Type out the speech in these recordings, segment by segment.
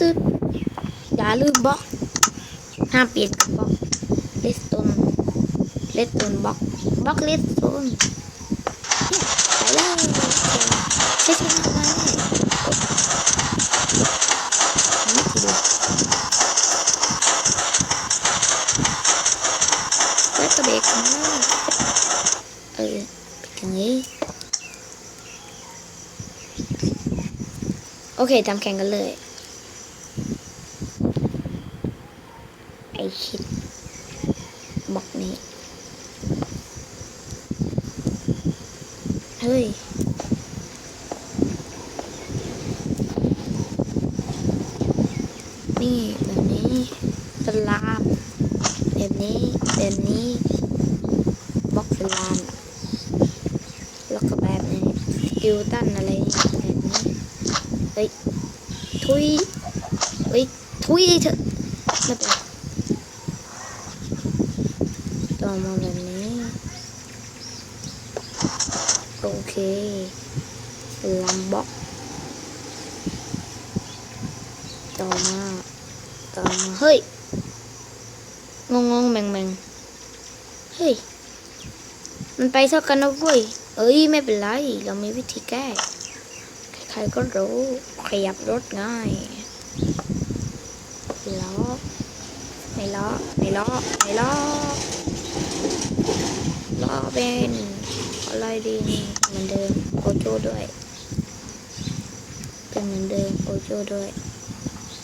ตึ๊ดอย่าลืมบล็อกห้ามเปลี่ยนบล็อกเลสโตนเลสโตนบล็อกบล็อกเลสโตนไปเลยใช่ใช่ไหมนี่ทีเดียวแล้วก็เบรกนะเออเป็นอย่างนี้โอเคทำแข่งกันเลย ไอชิด บล็อกนี้ เฮ้ยนี่แบบนี้สลามแบบนี้แบบนี้บล็อกสลามแล้วก็แบบนี้สกิลตันอะไรแบบนี้เฮ้ยทุยเฮ้ยทุยเถอะไม่เป็น ไรต่อมาแบบนี้ โอเคลัมบ็อกต่อมาต่อมาเฮ้ย งงงแมงแมงเฮ้ย มันไปเท่ากันนะเว้ย เอ้ย ไม่เป็นไร เรามีวิธีแก้ใครๆก็รู้ ขยับรถง่ายล้อไม่ล้อไม่ล้อไม่ล้อ ล้อเป็นอะไรดีเหมือนเดิมโอโจด้วย เป็นเหมือนเดิมโอโจด้วย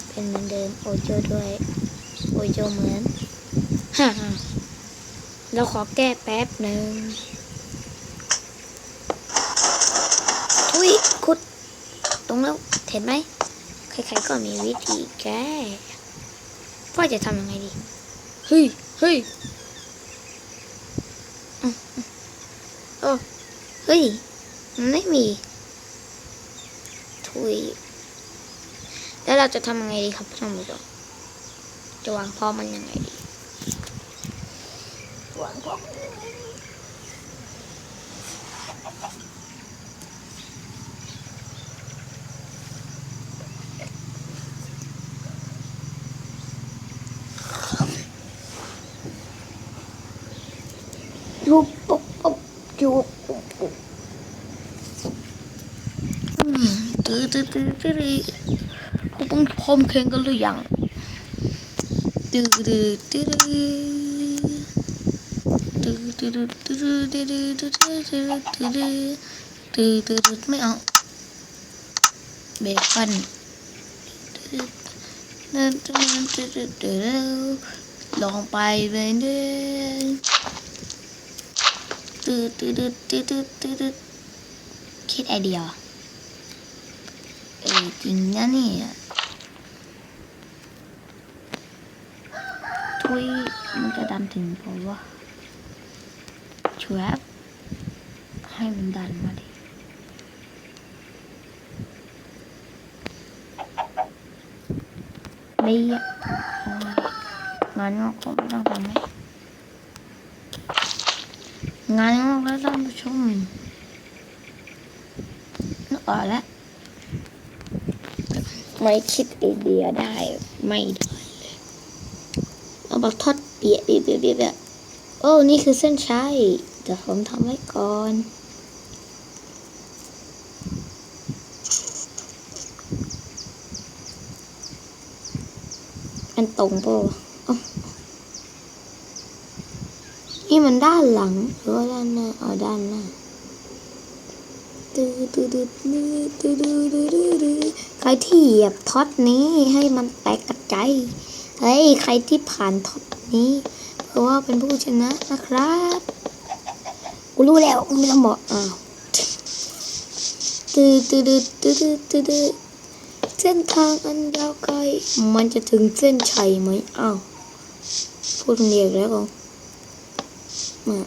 เป็นเหมือนเดิมโอโจด้วยโอโจเหมือนฮ่าฮ่าเราขอแก้แป๊บหนึ่งทุยคุด ตรงแล้วเห็นไหมใครๆก็มีวิธีแก้ว่าจะทำยังไงดี เฮ้ย เฮ้ย โอ้เฮ้ยมันไม่มี ถุย แล้วเราจะทำยังไงดีครับท่านผู้ชมจะวางพ่อมันยังไงดีวางพ่อมันยังไงดียุบปุ๊บปุ๊บยุบปุ๊บปุ๊บอืม ตื้อตื้อตื้อตื้อตื้อคุณต้องพร้อมแข่งกันหรือยังตื้อตื้อตื้อตื้อตื้อตื้อตื้อตื้อตื้อตื้อตื้อตื้อตื้อตื้อตื้อไม่เอาเบคอนตื้อตื้อตื้อตื้อตื้อลองไปเลยเด้อตืดตืดตืดตืดตืดตืดคิดไอเดียเออจริงนะเนี่ยทุยมันจะดันถึงเพราะว่าช่วยให้มันดันมาดิไม่อะโอ้ยงานงอกก็ไม่ต้องทำไหมงานงอกแล้วท่านผู้ชมนึกออ 에이, 인연이에요. 토이, 그러니까 난된 걸로. 조합? 하면 다른 말이. 메이야. 많이 먹고 엄청 담해. 많이 먹고 해서 좀. nó ở đấy ไม่คิดไอเดียได้ไม่ได้เลยเอาบักทอดเปียเปียเปียเปียเปียโอ้ นี่คือเส้นชัยเดี๋ยวผมทำไว้ก่อนมันตรงปะวะนี่มันด้านหลังหรือว่าด้านหน้าอ๋อด้านหน้าตื้อตื้อตื้อ ที่เหยียบท็อตนี้ให้มันแตกกระจายเฮ้ยใครที่ผ่านท็อตนี้เพราะว่าเป็นผู้ชนะนะครับกูรู้แล้วไม่ต้องบอกอ้าวตื้อตื้อตื้อตื้อตื้อตื้อตื้อเส้นทางอันยาวไกลมันจะถึงเส้นชัยไหมอ้าวพูดเรียกแล้วก็มา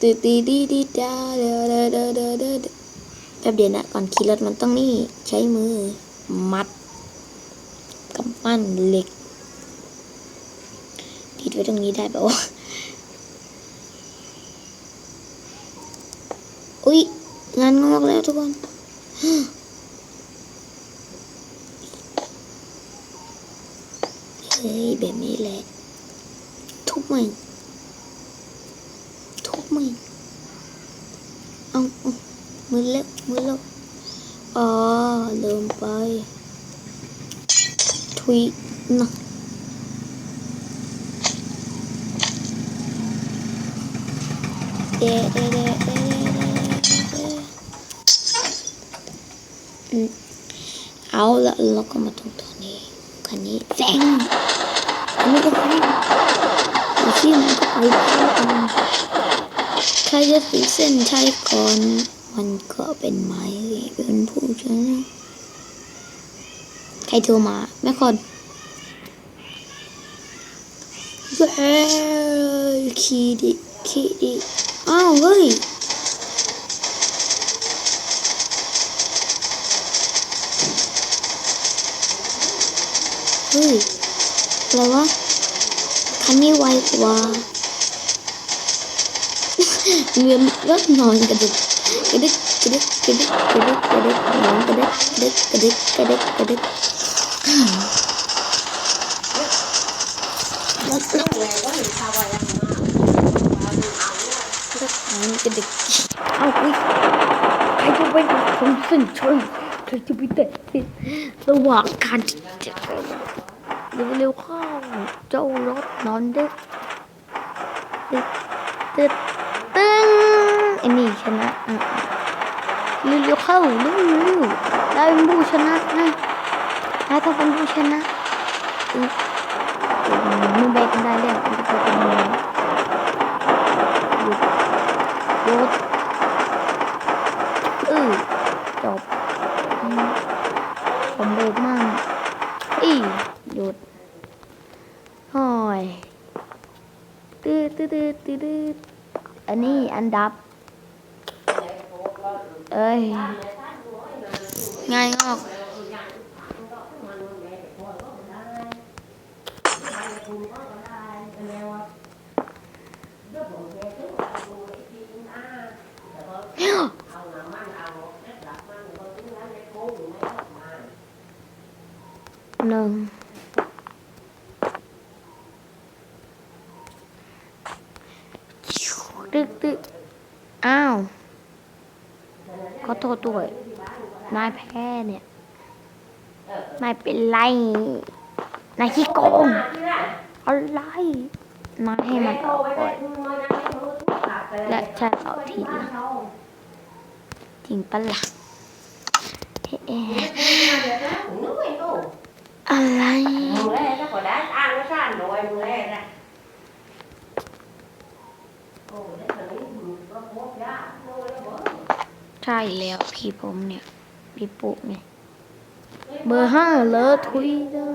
ตีตีดีดีดาเดาเดาเดาเดาเด แป๊บเดียวนะ ก่อนขี่รถมันต้องนี่ใช้มือ มัดกำปั้นเหล็กติดไว้ตรงนี้ได้ปะวะอุ้ยงานงอกแล้วทุกคนเฮ้ยแบบนี้แหละ ทุบมันทุบมันเอาเอา Mulip, mulip. Oh, lumpai. Tweet. Nah. Yeah, yeah, yeah, yeah, yeah. Áo là nó có một thùng thùng này Cần nhé Vẹn Nó có vẹn Thì khi mà có vẹn Thay rất vĩ sinh thay còn มันก็เป็นไม้เป็นผู้ชนะใครโทรมาแม่คนเย้คีดิคีดิอ้าวเฮ้ยเฮ้ยแปลรวะคันนี้ไวกว่า เวียนรถนอนกระดึกกระดึกกระดึกกระดึกกระดึกกระดึกนอนกระดึกกระดึกกระดึกกระดึกกระดึกรถนอนกระดึกเอาไปใครจะไปทำเส้นชัยใครจะไปเตะระหว่างการที่จะเร็วๆเข้าเจ้ารถนอนดึกตึ๊ดตึ๊ด ตึ้งไอ้นี่ชนะอะเร็วๆเข้าเร็วๆได้เป็นผู้ชนะนะได้ต้องเป็นผู้ชนะอืมมึงแบกได้แล้วมันจะเป็นยังไงหยุดหยุดเอจบอืมสำเร็จมากอีหยุดหอยตืดตืดตืดตืดตืด อันนี้อันดับ เอ้ยง่ายงอกหนึ่ง ตึกตึกอ้าวขอโทษด้วยนายแพ้เนี่ยนายเป็นไรนายขี้โกงอะไรนายให้มันออกก่อนและฉันเอาทีลังจริงปะล่ะเอ๊ะอะไร ใช่แล้วพี่ผมเนี่ย พี่ปุ๊เนี่ย เบอร์ห้าเลอทุยด้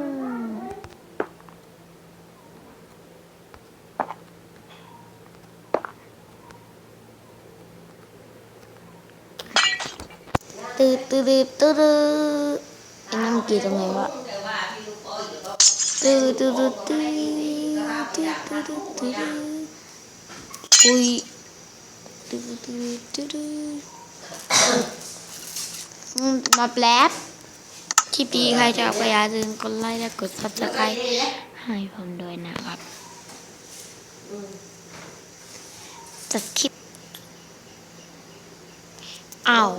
ตืดตืดตืดตืดไอ้นั่นมันกี่ตรงไหนวะตืดตืดตืดตืดตืดตืด คุยมาแปลที่ปีใครจะก็อย่าลืมกดไลค์และกดซับสไครต์ให้ผมด้วยนะครับจะคลิปอ้าว